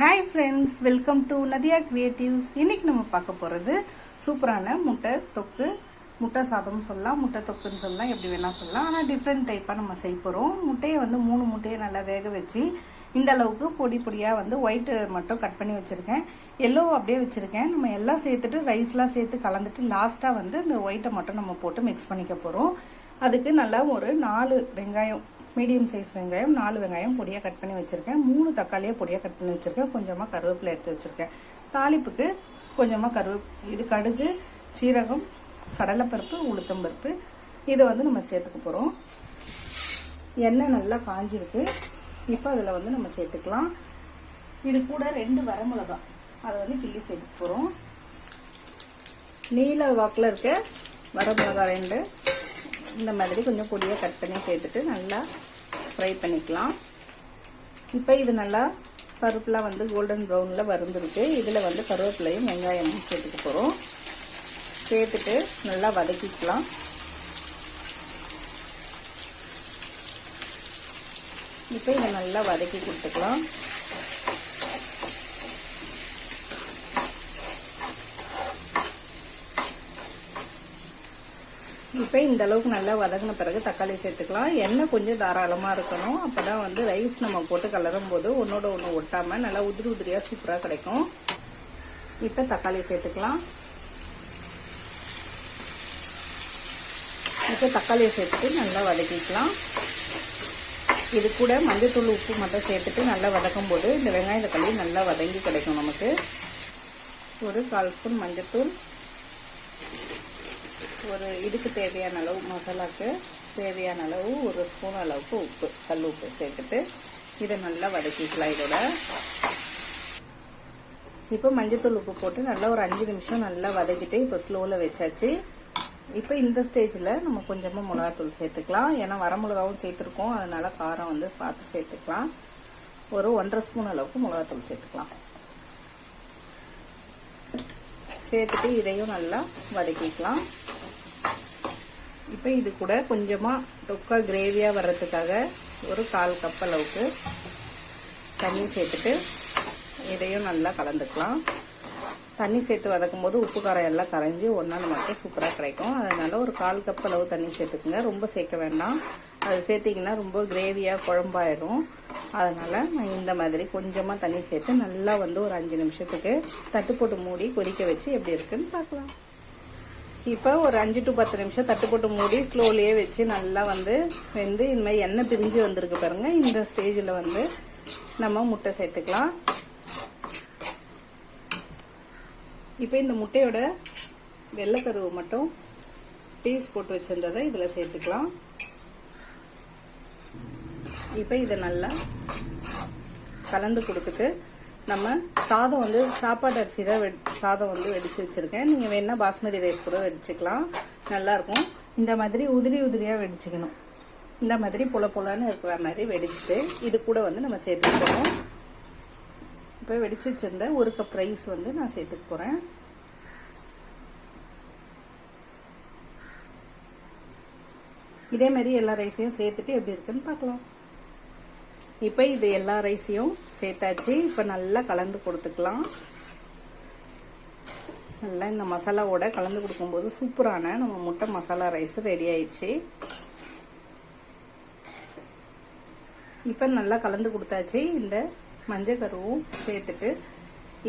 Hi friends welcome to Nadiya creatives இன்றைக்கி நம்ம பார்க்க போகிறது சூப்பரான முட்டை தொக்கு. முட்டை சாதம்னு சொல்லலாம் முட்டை தொக்குன்னு சொல்லலாம் எப்படி வேணால் சொல்லலாம். ஆனால் டிஃப்ரெண்ட் டைப்பாக நம்ம செய்ய போகிறோம் முட்டையை வந்து மூணு முட்டையை நல்லா வேக வச்சு இந்த அளவுக்கு பொடி பொடியாக வந்து ஒயிட்டு மட்டும் கட் பண்ணி வச்சுருக்கேன். எல்லோ அப்படியே வச்சுருக்கேன். நம்ம எல்லாம் சேர்த்துட்டு ரைஸ்லாம் சேர்த்து கலந்துட்டு லாஸ்ட்டாக வந்து இந்த ஒயிட்டை மட்டும் நம்ம போட்டு மிக்ஸ் பண்ணிக்க போகிறோம் அதுக்கு நல்லா ஒரு நாலு வெங்காயம் மீடியம் சைஸ் வெங்காயம் நாலு வெங்காயம் பொடியாக கட் பண்ணி வச்சுருக்கேன். மூணு தக்காளியை பொடியாக கட் பண்ணி வச்சுருக்கேன். கொஞ்சமாக கருவேப்பிலை எடுத்து வச்சுருக்கேன். தாளிப்புக்கு கொஞ்சமாக கருவேப் இது கடுகு சீரகம் கடலைப்பருப்பு உளுத்தம்பருப்பு இதை வந்து நம்ம சேர்த்துக்க போகிறோம் எண்ணெய் நல்லா காஞ்சிருக்கு. இப்போ அதில் வந்து நம்ம சேர்த்துக்கலாம். இது கூட ரெண்டு வரமிளகா. அதை வந்து கிள்ளி சேர்த்துக்க போகிறோம் நீல வாக்கில் இருக்க வரமிளகா ரெண்டு இந்த மாதிரி கொஞ்சம் பொடியாக கட் பண்ணி சேர்த்துட்டு நல்லா ஃப்ரை பண்ணிக்கலாம். இப்போ இது நல்லா பருப்புலாம் வந்து கோல்டன் ப்ரௌனில் வருந்துருக்கு இதில் வந்து கருவேப்பிலையும் வெங்காயமும் சேர்த்துக்க போகிறோம் சேர்த்துட்டு நல்லா வதக்கிக்கலாம். இப்போ இதை நல்லா வதக்கி கொடுத்துக்கலாம். இப்போ இந்த அளவுக்கு நல்லா வதங்கின பிறகு தக்காளி சேர்த்துக்கலாம். எண்ணெய் கொஞ்சம் தாராளமாக இருக்கணும். அப்போ தான் வந்து ரைஸ் நம்ம போட்டு கலரும் போது ஒன்றோட ஒன்று ஒட்டாமல் நல்லா உதிரி உதிரியாக சூப்பராக கிடைக்கும். இப்போ தக்காளி சேர்த்துக்கலாம். இப்போ தக்காளியை சேர்த்துட்டு நல்லா வதக்கிக்கலாம். இது கூட மஞ்சத்தூள் உப்பு மட்டும் சேர்த்துட்டு நல்லா வதக்கும் போது இந்த வெங்காய தக்காளி நல்லா வதங்கி கிடைக்கும் நமக்கு. ஒரு கால் ஸ்பூன் மஞ்சத்தூள். ஒரு இதுக்கு தேவையான அளவு மசாலாவுக்கு தேவையான அளவு ஒரு ஸ்பூன் அளவுக்கு உப்பு கல் உப்பு சேர்த்துட்டு இதை நல்லா வதக்கிக்கலாம் இதோட. இப்போ மஞ்சத்தூள் உப்பு போட்டு நல்லா ஒரு அஞ்சு நிமிஷம் நல்லா வதக்கிட்டு இப்போ ஸ்லோவில் வச்சாச்சு. இப்போ இந்த ஸ்டேஜில் நம்ம கொஞ்சமாக மிளகாத்தூள் சேர்த்துக்கலாம். ஏன்னா வரமிளகாவும் சேர்த்துருக்கோம். அதனால காரம் வந்து பார்த்து சேர்த்துக்கலாம். ஒரு ஒன்றரை ஸ்பூன் அளவுக்கு மிளகாத்தூள் சேர்த்துக்கலாம். சேர்த்துட்டு இதையும் நல்லா வதக்கிக்கலாம். இப்போ இது கூட கொஞ்சமாக தொக்கா கிரேவியாக வர்றதுக்காக ஒரு கால் கப் அளவுக்கு தண்ணி சேர்த்துட்டு இதையும் நல்லா கலந்துக்கலாம். தண்ணி சேர்த்து வதக்கும் போது உப்பு காரம் எல்லாம் கரைஞ்சி ஒன்றா நமக்கு சூப்பராக கிடைக்கும் அதனால் ஒரு கால் கப் அளவு தண்ணி சேர்த்துக்குங்க. ரொம்ப சேர்க்க வேண்டாம். அது சேர்த்திங்கன்னா ரொம்ப கிரேவியாக குழம்பாயிடும். அதனால் நான் இந்த மாதிரி கொஞ்சமாக தண்ணி சேர்த்து நல்லா வந்து ஒரு அஞ்சு நிமிஷத்துக்கு தட்டு போட்டு மூடி கொதிக்க வச்சு எப்படி இருக்குன்னு பார்க்கலாம். இப்போ ஒரு அஞ்சு டு பத்து நிமிஷம் தட்டு போட்டு மூடி ஸ்லோலியே வச்சு நல்லா வந்து வெந்து இந்த மாதிரி எண்ணெய் பிரிஞ்சு வந்திருக்கு பாருங்கள் இந்த ஸ்டேஜில் வந்து நம்ம முட்டை சேர்த்துக்கலாம். இப்போ இந்த முட்டையோட வெள்ளைக்கருவு மட்டும் பீஸ் போட்டு வச்சுருந்ததை இதில் சேர்த்துக்கலாம். இப்போ இதை நல்லா கலந்து கொடுத்துட்டு நம்ம சாதம் வந்து சாப்பாடு அரிசி தான் வெ சாதம் வந்து வெடித்து வச்சுருக்கேன். நீங்கள் வேணால் பாஸ்மதி ரைஸ் கூட வெடிச்சுக்கலாம். நல்லாயிருக்கும். இந்த மாதிரி உதிரி உதிரியாக வெடிச்சுக்கணும். இந்த மாதிரி புல புலன்னு இருக்கிற மாதிரி வெடிச்சுட்டு இது கூட வந்து நம்ம சேர்த்துக்கிறோம் இப்போ வெடிச்சு வச்சுருந்த ஒரு கப் ரைஸ் வந்து நான் சேர்த்துக்க போகிறேன் இதே மாதிரி எல்லா ரைஸையும் சேர்த்துட்டு எப்படி இருக்குன்னு பார்க்கலாம். இப்போ இது எல்லா ரைஸையும் சேர்த்தாச்சு. இப்போ நல்லா கலந்து கொடுத்துக்கலாம். நல்லா இந்த மசாலாவோட கலந்து கொடுக்கும்போது சூப்பரான நம்ம முட்டை மசாலா ரைஸ் ரெடி ஆயிடுச்சு. இப்போ நல்லா கலந்து கொடுத்தாச்சு. இந்த மஞ்சள் கருவும் சேர்த்துட்டு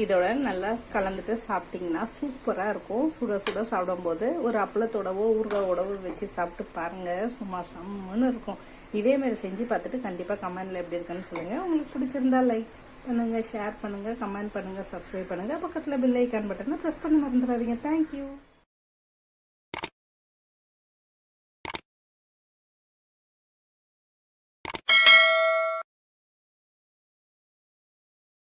இதோட நல்லா கலந்துட்டு சாப்பிட்டிங்கன்னா சூப்பராக இருக்கும். சுட சுட சாப்பிடும்போது ஒரு அப்பளத்தோடவோ ஊறுகாவோடவோ வச்சு சாப்பிட்டு பாருங்கள் சும்மா சம்முன்னு இருக்கும். இதேமாரி செஞ்சு பார்த்துட்டு கண்டிப்பாக கமெண்டில் எப்படி இருக்குன்னு சொல்லுங்கள் உங்களுக்கு பிடிச்சிருந்தா லைக் பண்ணுங்கள் ஷேர் பண்ணுங்கள் கமெண்ட் பண்ணுங்கள் சப்ஸ்கிரைப் பண்ணுங்கள் பக்கத்தில் பில் ஐக்கான் பட்டனை ப்ரெஸ் பண்ண மறந்துடாதீங்க. தேங்க்யூ